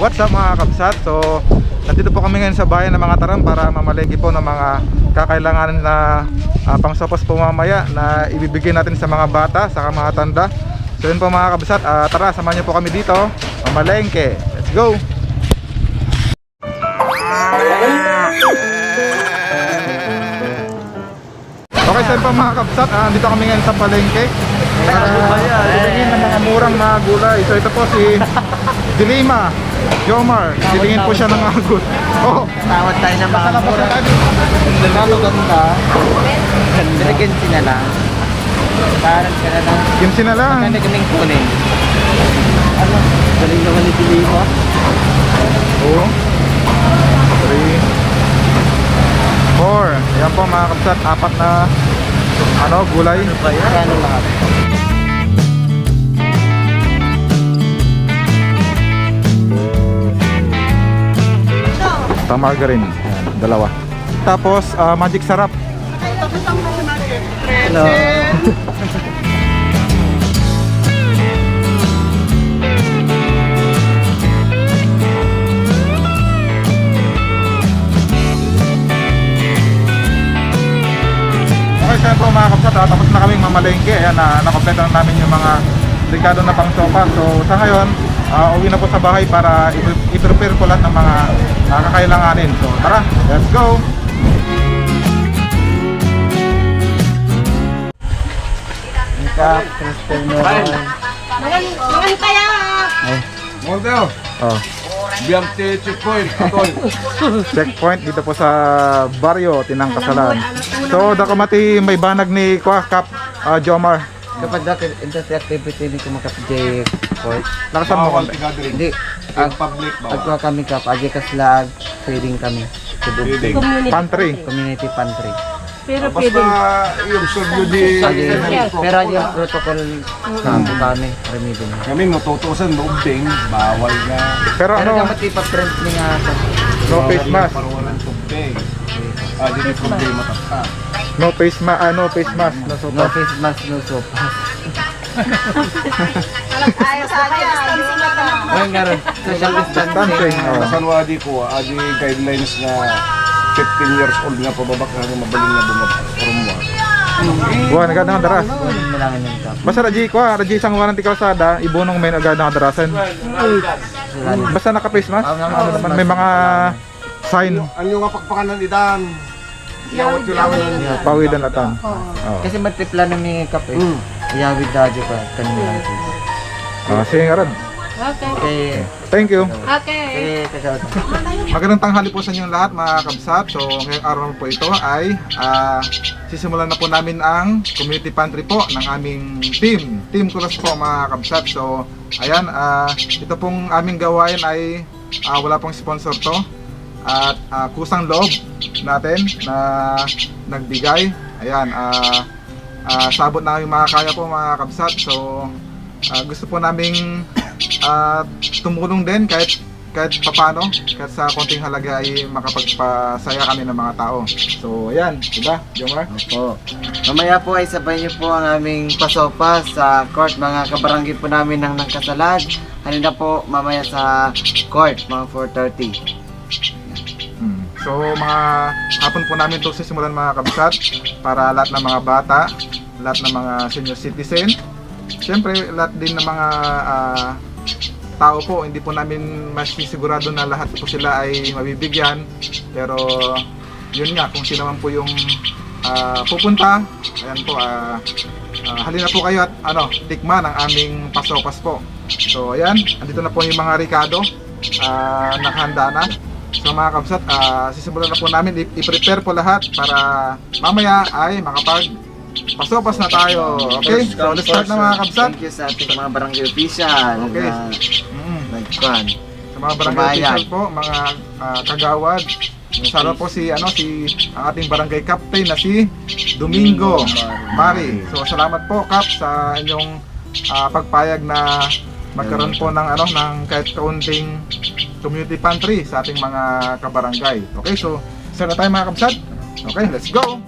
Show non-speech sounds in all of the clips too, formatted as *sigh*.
What's up mga kabsat? So, nandito po kami ngayon sa bayan ng mga taram para mamalengke po ng mga kakailanganin na uh, pangsopos po mamaya na ibibigay natin sa mga bata, sa mga tanda. So yun po mga kabsat, Ah, tara samahan niyo po kami dito, mamalengke. Let's go! Okay, so yun po mga kabsat, ah, dito kami ngayon sa palengke. Para ibigin ng mga murang mga gulay. So ito po si Dilima, Jomar. Silingin po siya ng gulay. Oh, Tawad tayo ng mga mura. tayo. Lalo ganda. Na lang. Parang ka na lang. Yung sinalang. Maganda kaming kunin. Ano? Galing naman ni Pilimo. Oh. Three. Four. Ayan po mga kapsat. Apat na ano, gulay. Ano ba yan? Ano lahat? Sa margarine. Ayan, dalawa. Tapos, ah, magic sarap. Ano? Okay, po mga kapsat, ah, tapos na kaming mamalengke. Ayan, na nakompleto na namin yung mga dekado na pang sopa. So, sa ngayon, ah, uwi na po sa bahay para i-prepare ko lahat ng mga ah, kakailanganin. So, tara, let's go! Makeup, mo. Mangan kaya. Model, Oh, biyang te checkpoint, katol. *laughs* checkpoint dito po sa baryo, Tinangkasalan. So, dakamati may banag ni Kwa Kap ah, Jomar. Kapag dati, industry activity ni kumakap J. Court. Lakasan mo konti. Hindi. Ang public bawal. agwa kami ka slag, feeding kami. Feeding. Community. Pantry. Community pantry. Pero Basta pwede. yung survey di... Pero yung protocol sa kami, remedy na. Kami natutusan lubding, bawal na. Pero Pero ano, dapat ipa-print ni nga sa no face mask. Para walang tubig. Ah, di may problema tata. No face mask, ah, no face mask. No no sopa. face mask, no soap. Ayaw sa akin. Distancing na Ay, nga rin. Social Distancing. distancing. Oh. Sa Sanwadi ko, adi guidelines na 15 years old nga pababa ka nga mabaling na bumapurumwa. Buwan, agad na daras. Yung. Basta raji ko, raji isang waran ti kalsada, ibunong men agad na darasan. Basta naka face mask. May mga sign Ano nga pakpakanan idan? Yung lang Yeah. pawidan latan. Kasi matipla na may kap Mm. Iyawid dadyo ka kanina. Ah, sige nga rin. Okay. Kaya, Thank you. Okay. kaya kasawad. Magandang tanghali po sa inyong lahat mga kabsat. So ngayong araw po ito ay ah, sisimulan na po namin ang community pantry po ng aming team. Team Kulas po mga kabsat. So ayan, ah, ito pong aming gawain ay ah, wala pong sponsor to. At ah, kusang loob natin na nagbigay. Ayan, ah, ah, sabot na aming mga kaya po mga kabsat. So ah, gusto po naming ah, tumulong din kahit kahit papano, kahit sa konting halaga ay makapagpasaya kami ng mga tao. So, ayan, diba, Jomar? Opo. Mamaya po ay sabay niyo po ang aming pasopa sa court. Mga kabarangay po namin ng nagkasalad. Halina po mamaya sa court, mga 4.30. Hmm. So, mga hapon po namin ito sisimulan mga kabsat para lahat ng mga bata, lahat ng mga senior citizen, Siyempre, lahat din ng mga ah, tao po, hindi po namin masisigurado na lahat po sila ay mabibigyan. Pero, yun nga, kung sino man po yung ah, pupunta, ayan po, ah, ah, halina po kayo at ano, tikman ang aming pasopas po. So, ayan, andito na po yung mga Ricardo, ah, nakahanda na. So mga kabsat, ah, sisimulan na po namin, i-prepare po lahat para mamaya ay makapag pasopas na tayo. Okay? First So come, let's start first na mga serve. kabsat. Thank you sa ating mga barangay official Okay. na Mm. nagkwan. Sa mga barangay Kabayan. official po, mga ah, kagawad, Sana po si ano si ang ating barangay captain na si Domingo Mari. So salamat po Kap sa inyong ah, pagpayag na magkaroon po ng ano ng kahit kaunting community pantry sa ating mga kabarangay. Okay, so sana tayo mga kabsat. Okay, let's go.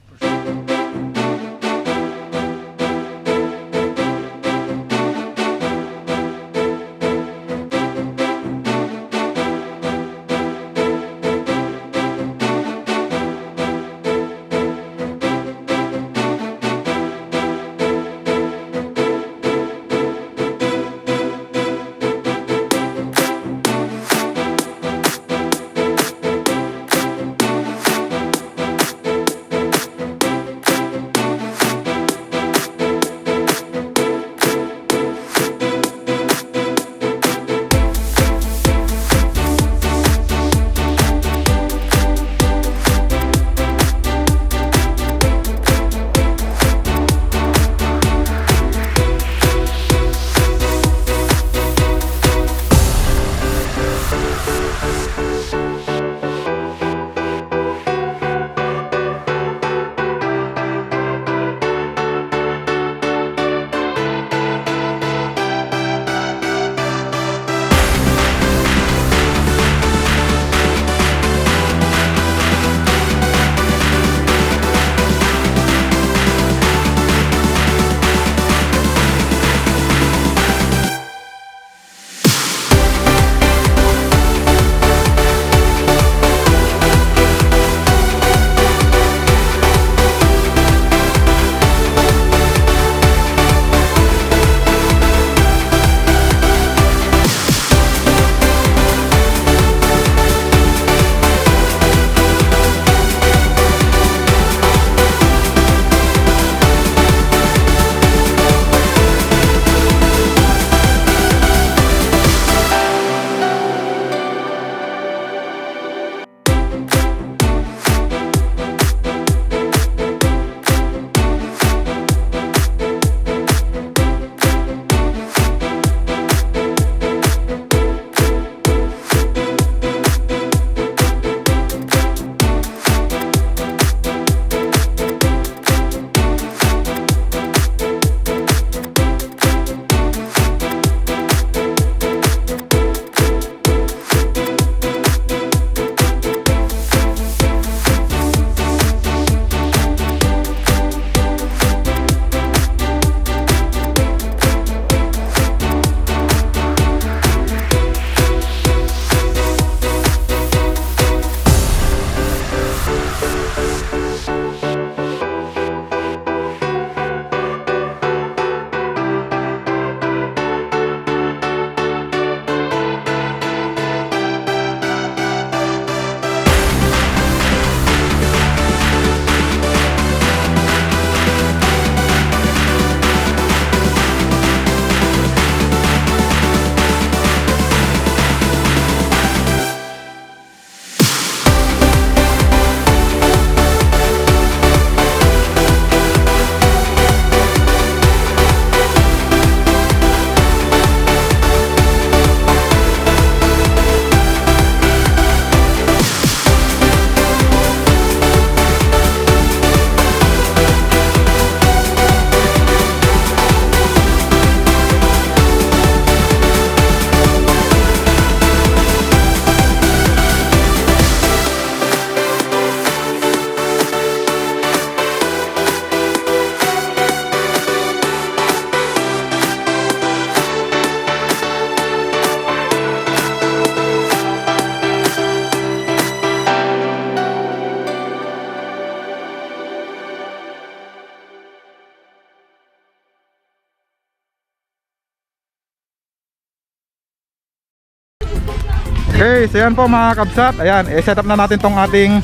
Okay, so yan po mga kabsat. Ayan, i-set up na natin tong ating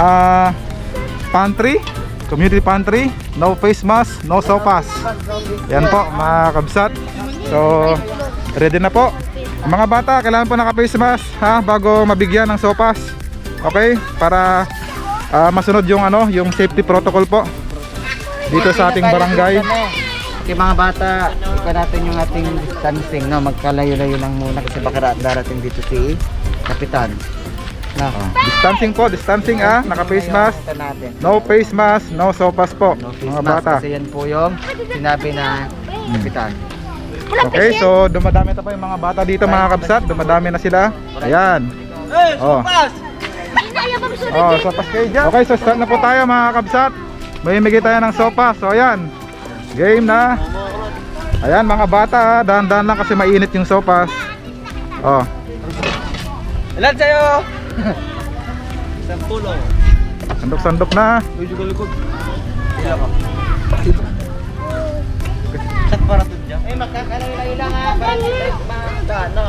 ah, pantry. Community pantry. No face mask, no sopas. Yan po mga kabsat. So, ready na po. Mga bata, kailangan po naka-face mask ha bago mabigyan ng sopas. Okay? Para ah, masunod yung ano, yung safety protocol po. Dito sa ating barangay. Okay mga bata, ikaw natin yung ating distancing, no? Magkalayo-layo lang muna kasi baka da- darating dito si Kapitan. No. Distancing po, distancing ah, naka-face mask. No face mask, no sopas po, No face mga mask bata. kasi yan po yung sinabi na Kapitan. Okay, so dumadami na po yung mga bata dito mga kabsat, dumadami na sila. Ayan. Oh. Oh, sopas kayo dyan. Okay, so start na po tayo mga kabsat. Mamimigay tayo ng sopas. So ayan. Game na. Ayan mga bata, ah. dahan-dahan lang kasi mainit yung sopas. Oh. Ilan sa'yo? *laughs* Sandok-sandok na. Eh, magkakalayo-layo lang ha. Para hindi makakadaan, no?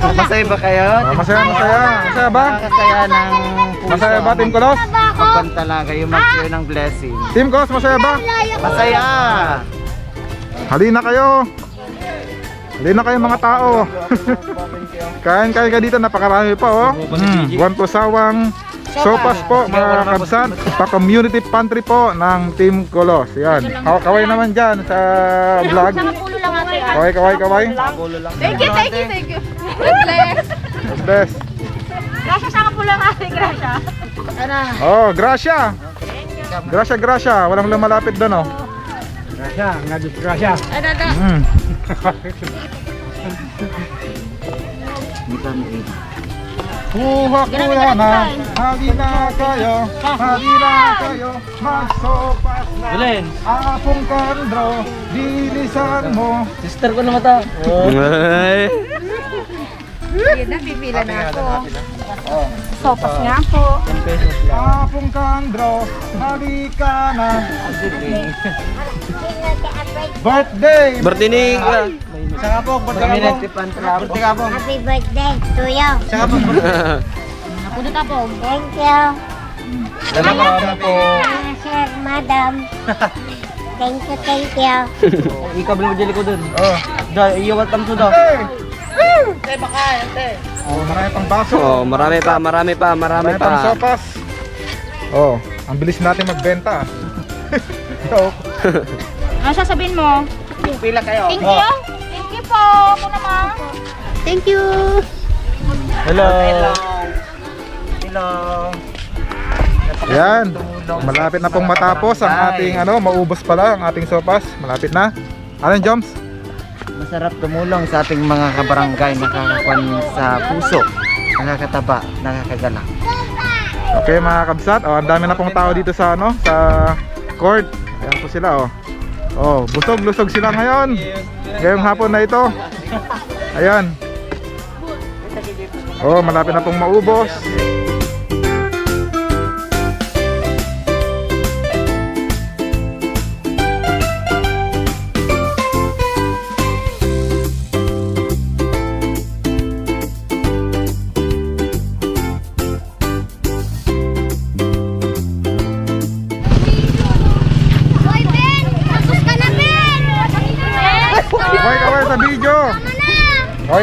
Masaya ba kayo? Oh, masaya, masaya. Masaya ba? Nakakasaya ng puso. Masaya ba, Team Kolos? Kapag talaga yung mag-share ng blessing. Team Kolos, masaya ba? Masaya! Halina kayo. Halina kayo mga tao. *laughs* Kain-kain ka dito, napakarami pa oh. Mm, buwan po sawang sopas po mga kabsat. Pa-community pantry po ng Team Kolos. Yan. Kaw- Kaway naman dyan sa vlog. Kaway, kaway, kaway. Thank you, thank you, thank you. God bless. God bless. Gracia sa kapulo ng ate, Gracia. Oh, Gracia. Gracia, Gracia. Walang lumalapit doon oh. Ano na? Mm. *laughs* Kuha kuha na, halina kayo, halina kayo, magsopas na. Ulen. Apong kandro, bilisan mo. Sister ko naman ta. Yun na, pipila na ako. Sopas nga po. Apong kandro, halika na. Birthday! Birthday ni Saka po, birthday Kami ka po. nagtipan Birthday ka po. Happy birthday to you. Saka po, Napunod *laughs* na po. Thank you. Salamat po. Sir, madam. *laughs* thank you, thank you. Ikaw bilog jeli ko dun. Oh. Da, iyo welcome to daw. Hey! Oh, marami pang baso. Oh, marami pa, marami pa, marami Marami pang pa. sopas. Oh, ang bilis natin magbenta. *laughs* Joke. Ano sasabihin mo? Pila kayo. Thank you. Thank you po. Ako naman. Thank you. Hello. Hello. Hello. Yan. Malapit na pong matapos ang ating ano, maubos pala ang ating sopas. Malapit na. Ano Joms? Masarap tumulong sa ating mga kabarangay nakakakuan sa puso. Nakakataba, nakakagalak. Okay mga kabsat, oh, ang dami na pong tao dito sa ano, sa court. Ayan po sila oh. Oh, busog-lusog sila ngayon. Ngayong hapon na ito. Ayan. Oh, malapit na pong maubos.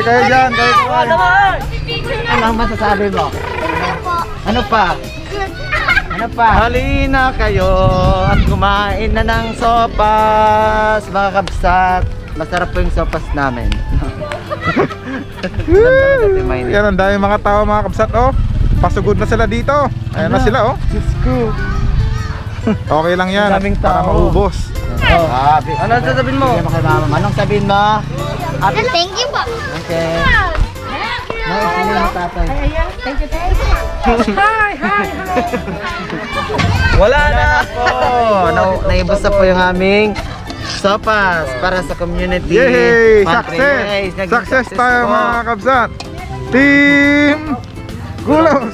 Kayo dyan. Ano ang masasabi mo? Ano pa? Ano pa? Halina kayo at kumain na ng sopas, mga kabsat. Masarap po yung sopas namin. *laughs* Yan ang dami mga tao mga kabsat oh. Pasugod na sila dito. Ayan na sila oh. Diyos ko. Okay lang yan. Ang daming Para tao. maubos. Oh. Ano sasabihin mo? Anong sabihin mo? Happy Thank you po. Okay. Nay, sino yung tatay? Thank you, thank you. Hi, hi, hi. Wala na po! Na, naibos na po yung aming sopas para sa community. Yay! Success! Success tayo po. mga kabsat! Team Gulos!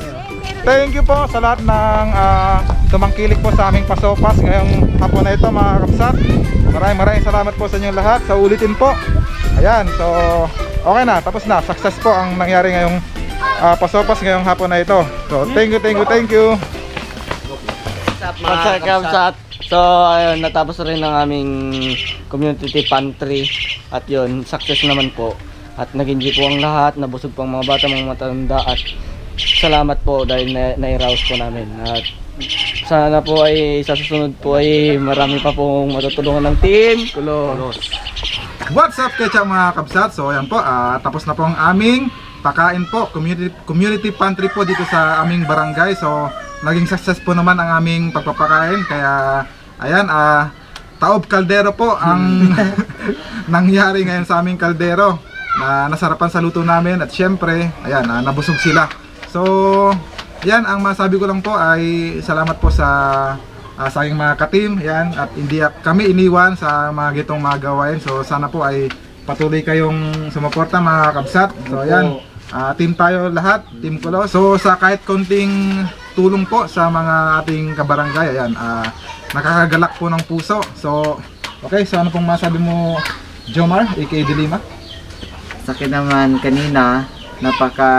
Thank you po sa lahat ng ah, tumangkilik po sa aming pasopas ngayong hapon na ito mga kabsat. Maraming maraming salamat po sa inyong lahat. Sa ulitin po. Ayan, so okay na, tapos na. Success po ang nangyari ngayong ah, pasopas ngayong hapon na ito. So thank you, thank you, thank you. What's up, Kamsat? So, ayun, natapos na rin ang aming community pantry. At yun, success naman po. At nag-enjoy po ang lahat, nabusog po ang mga bata, mga matanda. At salamat po dahil na- na-rouse po namin. At sana po ay sa susunod po ay marami pa pong matutulungan ng team. Kulos. What's up kecha mga kabsat? So ayan po, ah, tapos na po ang aming pakain po, community, community pantry po dito sa aming barangay. So naging success po naman ang aming pagpapakain. Kaya ayan, ah, taob kaldero po ang *laughs* nangyari ngayon sa aming kaldero. Na nasarapan sa luto namin at syempre, ayan, ah, nabusog sila. So, yan ang masabi ko lang po ay salamat po sa ah, sa aking mga ka-team, yan, at hindi kami iniwan sa mga gitong mga gawain. So sana po ay patuloy kayong sumuporta mga kabsat. So ayan, ah, team tayo lahat, team Kulo. So sa kahit konting tulong po sa mga ating kabarangay, ayan, ah, nakakagalak po ng puso. So okay, so ano pong masabi mo Jomar, aka Dilima? Sa akin naman kanina, napaka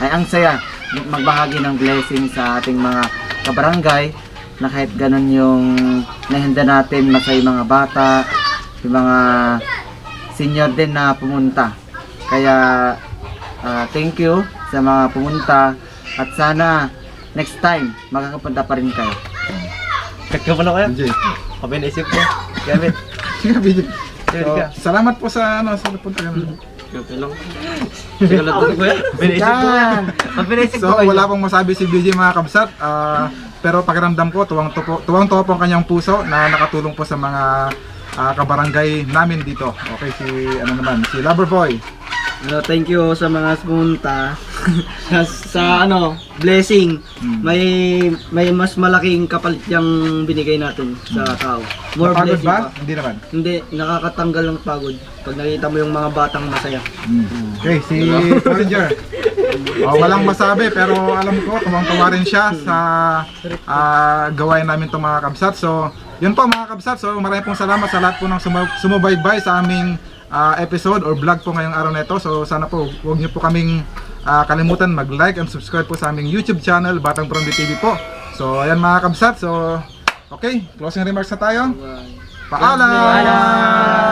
ay ang saya magbahagi ng blessing sa ating mga kabarangay na kahit ganun yung nahanda natin masaya yung mga bata, yung mga senior din na pumunta. Kaya ah, thank you sa mga pumunta at sana next time makakapunta pa rin kayo. Kagkaman ako DJ. Sabi na isip ko. Gamit. *laughs* So, salamat po sa ano sa punta kayo. Yan! Mabilisip So wala pong masabi si BJ mga kabsat. Ah, pero pakiramdam ko tuwang tupo, tuwang tuwa po ang kanyang puso na nakatulong po sa mga ah, kabarangay namin dito. Okay, si ano naman, si Loverboy. Hello, thank you sa mga pumunta *laughs* sa, sa ano, blessing. Hmm. May may mas malaking kapalit yung binigay natin sa tao. More Napagod blessing ba? pa. Hindi naman. Hindi, nakakatanggal ng pagod. Pag nakita mo yung mga batang masaya. Okay, si Messenger. *laughs* Oh, walang masabi pero alam ko tuwang-tuwa rin siya sa ah, gawain namin itong mga kabsat. So, yun po mga kabsat. So, maraming pong salamat sa lahat po ng sumu- sumubaybay sa aming ah, episode or vlog po ngayong araw na ito. So, sana po huwag niyo po kaming ah, kalimutan mag-like and subscribe po sa aming YouTube channel, Batang Prondi TV po. So, ayan mga kabsat. So, okay, closing remarks na tayo. Paalam!